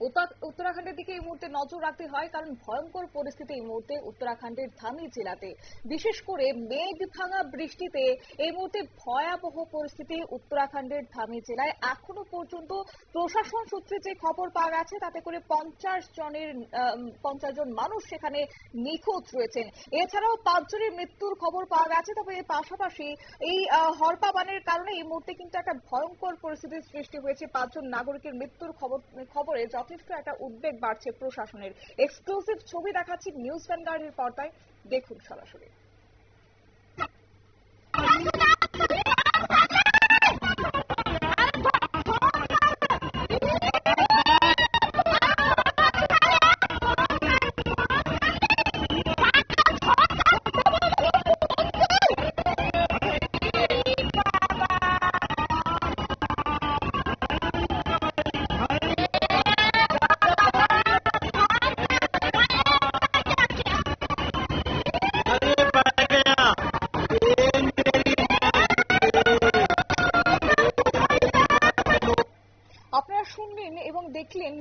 উত্তর- উত্তরাখণ্ডের দিকে এই মুহূর্তে নজর রাখতে হয়, কারণ ভয়ঙ্কর পরিস্থিতি এই মুহূর্তে উত্তরাখণ্ডের ধামি জেলাতে। বিশেষ করে মেঘ ভাঙা বৃষ্টিতে এই মুহূর্তে ভয়াবহ পরিস্থিতি উত্তরাখণ্ডের ধামি জেলায়। এখনও পর্যন্ত প্রশাসন সূত্রে যে খবর পাওয়া গেছে, তাতে করে পঞ্চাশ জনের পঞ্চাশ জন মানুষ সেখানে নিখোঁজ রয়েছেন। এছাড়াও পাঁচজনের মৃত্যুর খবর পাওয়া গেছে, তবে এর পাশাপাশি এই হরপাবানের কারণে এই মুহূর্তে কিন্তু একটা ভয়ঙ্কর পরিস্থিতির সৃষ্টি হয়েছে। পাঁচজন নাগরিকের মৃত্যুর খবর খবরে যথেষ্ট একটা উদ্বেগ বাড়ছে প্রশাসনের। এক্সক্লুসিভ ছবি দেখাচ্ছি নিউজ ভ্যানগার্ডের পর্দায়। দেখুন সরাসরি।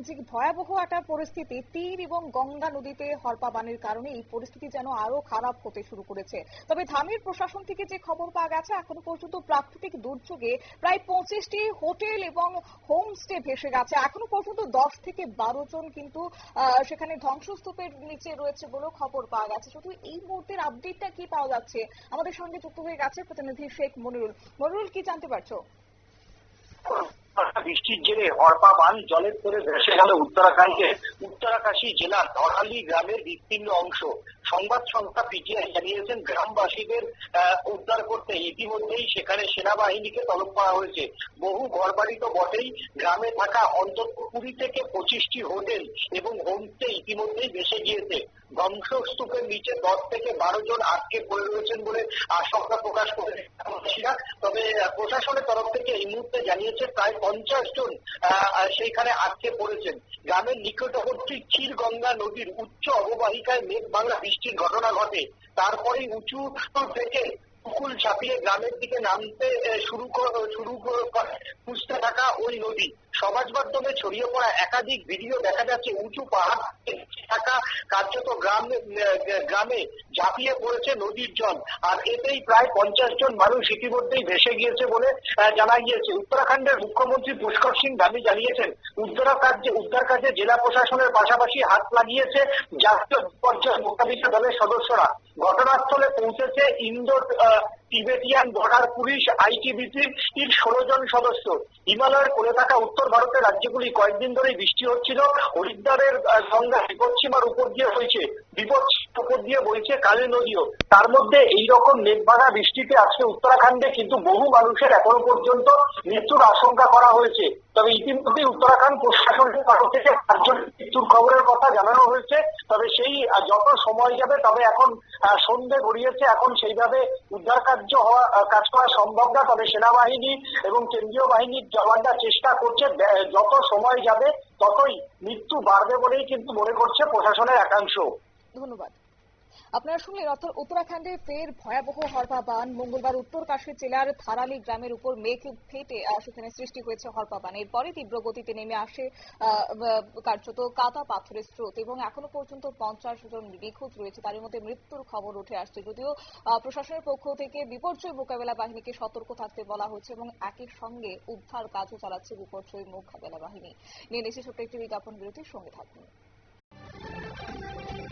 যে ভয়াবহ একটা পরিস্থিতি। তীর এবং গঙ্গা নদীতে হরপাবানের কারণে এই পরিস্থিতি যেন আরও খারাপ হতে শুরু করেছে। তবে ধামের প্রশাসন থেকে যে খবর পাওয়া গেছে, এখনও পর্যন্ত প্রাকৃতিক দুর্যোগে প্রায় পঁচিশটি হোটেল এবং হোমস্টে ভেসে গেছে। এখনও পর্যন্ত দশ থেকে বারো জন কিন্তু সেখানে ধ্বংসস্তূপের নিচে রয়েছে বলেও খবর পাওয়া গেছে। শুধু এই মুহূর্তের আপডেটটা কি পাওয়া যাচ্ছে? আমাদের সঙ্গে যুক্ত হয়ে গেছে প্রতিনিধি শেখ মনিরুল। মনিরুল, কি জানতে পারছ? বৃষ্টির জেরে হরপা বান জলের করে ভেসে গেল উত্তরাখণ্ডের উত্তরাকাশী জেলার ধরালি গ্রামের বিস্তীর্ণ অংশ। সংবাদ সংস্থা পিটিআই জানিয়েছেন গ্রামবাসীদের উদ্ধার করতে ইতিমধ্যেই সেখানে সেনাবাহিনীকে তলব করা হয়েছে। বহু ঘরবাড়ি তো বটেই গ্রামে থাকা অন্তত কুড়ি থেকে পঁচিশটি হোটেল এবং হোমস্টে ইতিমধ্যেই ভেসে গিয়েছে। ধ্বংসস্তূপের নিচে দশ থেকে বারো জন আটকে পড়ে রয়েছেন বলে আশঙ্কা প্রকাশ করে গ্রামবাসীরা তবে আহ, প্রশাসনের তরফ থেকে এই মুহূর্তে জানিয়েছে প্রায় পঞ্চাশ জন সেইখানে আটকে পড়েছেন। গ্রামের নিকটবর্তী ক্ষীরগঙ্গা নদীর উচ্চ অববাহিকায় মেঘ বাংলা বৃষ্টির ঘটনা ঘটে। তারপরেই উঁচু থেকে পুকুল ছাপিয়ে গ্রামের দিকে নামতে শুরু শুরু খুঁজতে থাকা ওই নদী। সমাজ মাধ্যমে ছড়িয়ে পড়া একাধিক ভিডিও দেখা যাচ্ছে উঁচু পাহাড় কার্যত গ্রাম গ্রামে ঝাঁপিয়ে পড়েছে নদীর জল। আর এতেই প্রায় পঞ্চাশ জন মানুষ ইতিমধ্যেই ভেসে গিয়েছে বলে জানা গিয়েছে। উত্তরাখণ্ডের মুখ্যমন্ত্রী পুষ্কর সিং দাবি জানিয়েছেন, উদ্ধার কার্যে, উদ্ধার কাজে জেলা প্রশাসনের পাশাপাশি হাত লাগিয়েছে জাতীয় বিপর্যয় মোকাবিলা দলের সদস্যরা। ঘটনাস্থলে পৌঁছেছে ইন্দোর টিবেটিয়ান বর্ডার পুলিশ আইটিবিপির ষোলো জন সদস্য। হিমালয়ের কোলে থাকা উত্তর ভারতের রাজ্যগুলি কয়েকদিন ধরেই বৃষ্টি হচ্ছিল। হরিদ্বারের গঙ্গা বিপদসীমার উপর দিয়ে হয়েছে বিপদ উপর দিয়ে বইছে কালী নদীও। তার মধ্যে এই রকম মেঘভাঙা বৃষ্টিতে আজকে উত্তরাখণ্ডে কিন্তু বহু মানুষের এখনও পর্যন্ত মৃত্যুর আশঙ্কা করা হয়েছে। তবে ইতিমধ্যে উত্তরাখণ্ড প্রশাসনের তরফ থেকে পাঁচজন মৃত্যুর খবরের কথা জানানো হয়েছে। তবে সেই যত সময় যাবে, তবে এখন সন্ধে গড়িয়েছে। এখন সেইভাবে উদ্ধার কার্য হওয়া কাজ করা সম্ভব না। তবে সেনাবাহিনী এবং কেন্দ্রীয় বাহিনীর জওয়ানরা চেষ্টা করছে যত সময় যাবে ততই মৃত্যু বাড়বে বলেই কিন্তু মনে করছে প্রশাসনের একাংশ। ধন্যবাদ। আপনারা শুনলেন উত্তরাখণ্ডে ফের ভয়াবহ হরপাবান মঙ্গলবার উত্তর কাশ্মীর জেলার থারালি গ্রামের উপর মেঘ ফেটে সেখানে সৃষ্টি হয়েছে হরপাবান এরপরে তীব্র গতিতে নেমে আসে কার্যত কাদা পাথরের স্রোত এবং এখনও পর্যন্ত পঞ্চাশ জন নিখোঁজ রয়েছে। তার মধ্যে মৃত্যুর খবর উঠে আসছে। যদিও প্রশাসনের পক্ষ থেকে বিপর্যয় মোকাবেলা বাহিনীকে সতর্ক থাকতে বলা হয়েছে এবং একই সঙ্গে উদ্ধার কাজও চালাচ্ছে বিপর্যয় মোকাবেলা বাহিনী। নিয়ে নিচ্ছে ছোট্ট একটি বিজ্ঞাপন বিরতির সঙ্গে থাকুন।